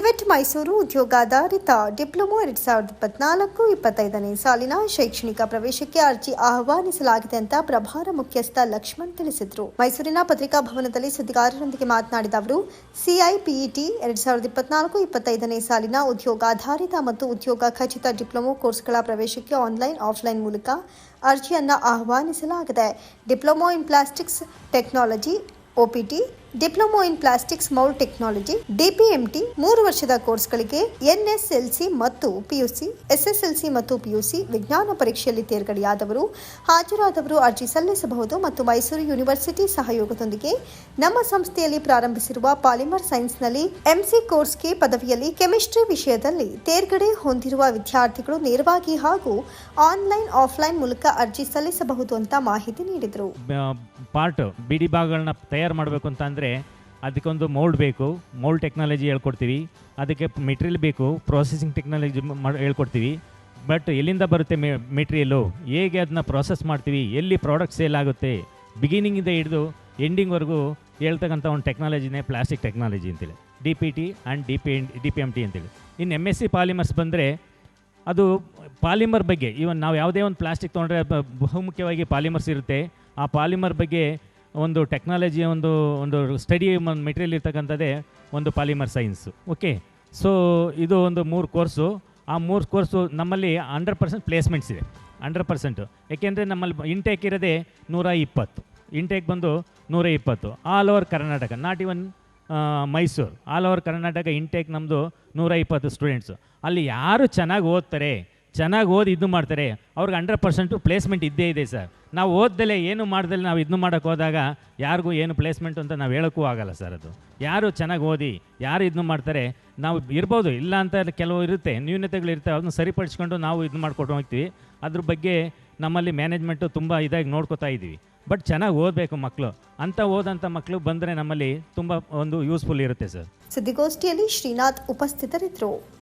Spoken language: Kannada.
ಸಿವೆಟ್ ಮೈಸೂರು ಉದ್ಯೋಗಾಧಾರಿತ ಡಿಪ್ಲೊಮೊ ಎರಡ್ ಸಾವಿರದ ಇಪ್ಪತ್ನಾಲ್ಕು ಇಪ್ಪತ್ತೈದನೇ ಸಾಲಿನ ಶೈಕ್ಷಣಿಕ ಪ್ರವೇಶಕ್ಕೆ ಅರ್ಜಿ ಆಹ್ವಾನಿಸಲಾಗಿದೆ ಅಂತ ಪ್ರಭಾರ ಮುಖ್ಯಸ್ಥ ಲಕ್ಷ್ಮಣ್ ತಿಳಿಸಿದರು. ಮೈಸೂರಿನ ಪತ್ರಿಕಾ ಭವನದಲ್ಲಿ ಸುದ್ದಿಗಾರರೊಂದಿಗೆ ಮಾತನಾಡಿದ ಅವರು, ಸಿಐಪಿಇಟಿ ಎರಡ್ ಸಾವಿರದ ಇಪ್ಪತ್ನಾಲ್ಕು ಇಪ್ಪತ್ತೈದನೇ ಸಾಲಿನ ಉದ್ಯೋಗಾಧಾರಿತ ಮತ್ತು ಉದ್ಯೋಗ ಖಚಿತ ಡಿಪ್ಲೊಮೊ ಕೋರ್ಸ್ಗಳ ಪ್ರವೇಶಕ್ಕೆ ಆನ್ಲೈನ್, ಆಫ್ಲೈನ್ ಮೂಲಕ ಅರ್ಜಿಯನ್ನು ಆಹ್ವಾನಿಸಲಾಗಿದೆ. Diploma in plastics technology OPT diploma in plastics mould technology, DPMT, ಮೂರು ವರ್ಷದ ಕೋರ್ಸ್ಗಳಿಗೆ ಎನ್ಎಸ್ಎಲ್ಸಿ ಮತ್ತು ಪಿಯುಸಿ ಎಸ್ಎಸ್ಎಲ್ಸಿ ಮತ್ತು ಪಿಯುಸಿ ವಿಜ್ಞಾನ ಪರೀಕ್ಷೆಯಲ್ಲಿ ತೇರ್ಗಡೆಯಾದವರು, ಹಾಜರಾದವರು ಅರ್ಜಿ ಸಲ್ಲಿಸಬಹುದು ಮತ್ತು ಮೈಸೂರು ಯೂನಿವರ್ಸಿಟಿ ಸಹಯೋಗದೊಂದಿಗೆ ನಮ್ಮ ಸಂಸ್ಥೆಯಲ್ಲಿ ಪ್ರಾರಂಭಿಸಿರುವ ಪಾಲಿಮರ್ ಸೈನ್ಸ್ನಲ್ಲಿ ಎಂಸಿ ಕೋರ್ಸ್ಗೆ ಪದವಿಯಲ್ಲಿ ಕೆಮಿಸ್ಟ್ರಿ ವಿಷಯದಲ್ಲಿ ತೇರ್ಗಡೆ ಹೊಂದಿರುವ ವಿದ್ಯಾರ್ಥಿಗಳು ನೇರವಾಗಿ ಹಾಗೂ ಆನ್ಲೈನ್, ಆಫ್ಲೈನ್ ಮೂಲಕ ಅರ್ಜಿ ಸಲ್ಲಿಸಬಹುದು ಅಂತ ಮಾಹಿತಿ ನೀಡಿದರು. ಪಾರ್ಟ್ ಬಿಡಿ ಭಾಗಗಳನ್ನ ತಯಾರು ಮಾಡಬೇಕು ಅಂತ ಅಂದರೆ ಅದಕ್ಕೊಂದು ಮೋಲ್ಡ್ ಬೇಕು. ಮೋಲ್ಡ್ ಟೆಕ್ನಾಲಜಿ ಹೇಳ್ಕೊಡ್ತೀವಿ. ಅದಕ್ಕೆ ಮೆಟೀರಿಯಲ್ ಬೇಕು. ಪ್ರೊಸೆಸಿಂಗ್ ಟೆಕ್ನಾಲಜಿ ಮಾಡಿ ಹೇಳ್ಕೊಡ್ತೀವಿ. ಬಟ್ ಎಲ್ಲಿಂದ ಬರುತ್ತೆ ಮೆ ಮೆಟೀರಿಯಲ್ಲು ಹೇಗೆ ಅದನ್ನ ಪ್ರೊಸೆಸ್ ಮಾಡ್ತೀವಿ? ಎಲ್ಲಿ ಪ್ರಾಡಕ್ಟ್ ಸೇಲ್ ಆಗುತ್ತೆ? ಬಿಗಿನಿಂಗಿಂದ ಹಿಡಿದು ಎಂಡಿಂಗ್ವರೆಗೂ ಹೇಳ್ತಕ್ಕಂಥ ಒಂದು ಟೆಕ್ನಾಲಜಿನೇ ಪ್ಲಾಸ್ಟಿಕ್ ಟೆಕ್ನಾಲಜಿ ಅಂತೇಳಿ D P T and D P D P M T ಅಂತೇಳಿ ಇನ್ನು ಎಂ ಎಸ್ ಸಿ ಪಾಲಿಮರ್ಸ್ ಬಂದರೆ ಅದು ಪಾಲಿಮರ್ ಬಗ್ಗೆ ಇವನ್ ನಾವು ಯಾವುದೇ ಒಂದು ಪ್ಲಾಸ್ಟಿಕ್ ತೊಗೊಂಡ್ರೆ ಬಹುಮುಖ್ಯವಾಗಿ ಪಾಲಿಮರ್ಸ್ ಇರುತ್ತೆ. ಆ ಪಾಲಿಮರ್ ಬಗ್ಗೆ ಒಂದು ಟೆಕ್ನಾಲಜಿಯ ಒಂದು ಒಂದು ಸ್ಟಡಿ ಮೆಟೀರಿಯಲ್ ಇರ್ತಕ್ಕಂಥದ್ದೇ ಒಂದು ಪಾಲಿಮರ್ ಸೈನ್ಸು ಓಕೆ ಸೊ ಇದು ಒಂದು ಮೂರು ಕೋರ್ಸು ಆ ಮೂರು ಕೋರ್ಸು ನಮ್ಮಲ್ಲಿ ಹಂಡ್ರೆಡ್ ಪರ್ಸೆಂಟ್ ಪ್ಲೇಸ್ಮೆಂಟ್ಸ್ ಇದೆ. ಹಂಡ್ರೆಡ್ ಪರ್ಸೆಂಟು ಏಕೆಂದರೆ ನಮ್ಮಲ್ಲಿ ಇಂಟೇಕ್ ಇರೋದೇ ನೂರ ಇಪ್ಪತ್ತು ಇಂಟೇಕ್ ಬಂದು ನೂರ ಇಪ್ಪತ್ತು all over Karnataka not even Mysuru all over Karnataka intake ನಮ್ಮದು ನೂರ ಇಪ್ಪತ್ತು ಸ್ಟೂಡೆಂಟ್ಸು ಅಲ್ಲಿ ಯಾರು ಚೆನ್ನಾಗಿ ಓದ್ತಾರೆ? ಚೆನ್ನಾಗಿ ಓದಿ ಇದು ಮಾಡ್ತಾರೆ. ಅವ್ರಿಗೆ ಹಂಡ್ರೆಡ್ ಪರ್ಸೆಂಟು ಪ್ಲೇಸ್ಮೆಂಟ್ ಇದ್ದೇ ಇದೆ ಸರ್. ನಾವು ಓದ್ದಲೆ ಏನು ಮಾಡ್ದಲೆ ನಾವು ಇದನ್ನು ಮಾಡೋಕ್ಕೆ ಹೋದಾಗ ಯಾರಿಗೂ ಏನು ಪ್ಲೇಸ್ಮೆಂಟ್ ಅಂತ ನಾವು ಹೇಳೋಕ್ಕೂ ಆಗಲ್ಲ ಸರ್ ಅದು. ಯಾರು ಚೆನ್ನಾಗಿ ಓದಿ, ಯಾರು ಇದನ್ನು ಮಾಡ್ತಾರೆ, ನಾವು ಇರ್ಬೋದು, ಇಲ್ಲ ಅಂತ ಕೆಲವು ಇರುತ್ತೆ, ನ್ಯೂನತೆಗಳು ಇರ್ತವೆ ಅದನ್ನು ಸರಿಪಡಿಸ್ಕೊಂಡು ನಾವು ಇದು ಮಾಡ್ಕೊಂಡು ಹೋಗ್ತೀವಿ. ಅದ್ರ ಬಗ್ಗೆ ನಮ್ಮಲ್ಲಿ ಮ್ಯಾನೇಜ್ಮೆಂಟು ತುಂಬ ಇದಾಗಿ ನೋಡ್ಕೋತಾ ಇದ್ದೀವಿ ಬಟ್ ಚೆನ್ನಾಗಿ ಓದಬೇಕು ಮಕ್ಕಳು ಅಂತ ಓದಂಥ ಮಕ್ಕಳು ಬಂದರೆ ನಮ್ಮಲ್ಲಿ ತುಂಬ ಒಂದು ಯೂಸ್ಫುಲ್ ಇರುತ್ತೆ ಸರ್. ಸುದ್ದಿಗೋಷ್ಠಿಯಲ್ಲಿ ಶ್ರೀನಾಥ್ ಉಪಸ್ಥಿತರಿದ್ದರು